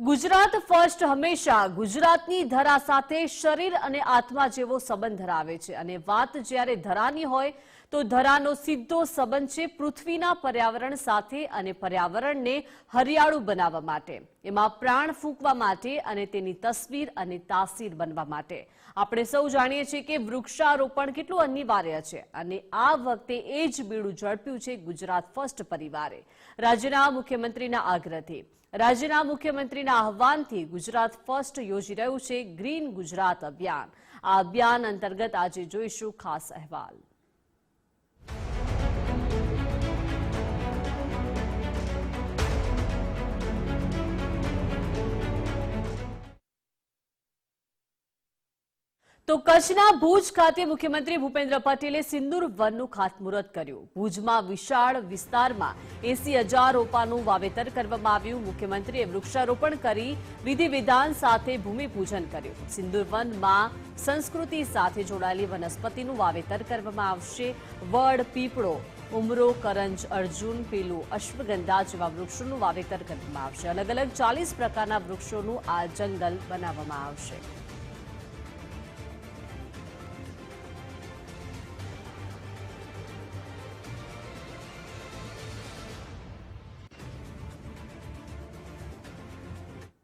Gujarat first હંમેશા ગુજરાતની ધરા સાથે શરીર અને આત્મા જેવો સંબંધ ધરાવે છે. અને વાત જ્યારે ધરાની હોય, તો ધરાનો સીધો સંબંધ છે પૃથ્વીના પર્યાવરણ સાથે અને પર્યાવરણને હરિયાળું બનાવવા માટે. એમાં પ્રાણ ફૂંકવા માટે અને તેની તસવીર અને તાસીર બનવા માટે. આપણે સૌ જાણીએ છીએ કે વૃક્ષારોપણ કેટલું અનિવાર્ય છે અને આ વખતે એ જ બીડું ઝડપ્યું છે ગુજરાત ફર્સ્ટ પરિવારે. રાજ્યના મુખ્યમંત્રીના આગ્રહથી. રાજ્યના મુખ્યમંત્રીના આહવાનથી ગુજરાત ફર્સ્ટ યોજી રહ્યું છે ગ્રીન ગુજરાત અભિયાન. આ અભિયાન અંતર્ગત આજે જોઈશું ખાસ અહેવાલ. તો કચ્છના ભુજ ખાતે મુખ્યમંત્રી ભૂપેન્દ્ર પટેલે સિંદૂર વનનું ખાતમુહૂર્ત કર્યું. ભુજમાં વિશાળ વિસ્તારમાં એસી હજાર રોપાનું વાવેતર કરવામાં આવ્યું. મુખ્યમંત્રીએ વૃક્ષારોપણ કરી વિધિ વિધાન સાથે ભૂમિપૂજન કર્યું. સિંદૂર વનમાં સંસ્કૃતિ સાથે જોડાયેલી વનસ્પતિનું વાવેતર કરવામાં આવશે. વડ, પીપળો, ઉમરો, કરંજ, અર્જુન, પીલું, અશ્વગંધા જેવા વૃક્ષોનું વાવેતર કરવામાં આવશે. અલગ અલગ ચાલીસ પ્રકારના વૃક્ષોનું આ જંગલ બનાવવામાં આવશે.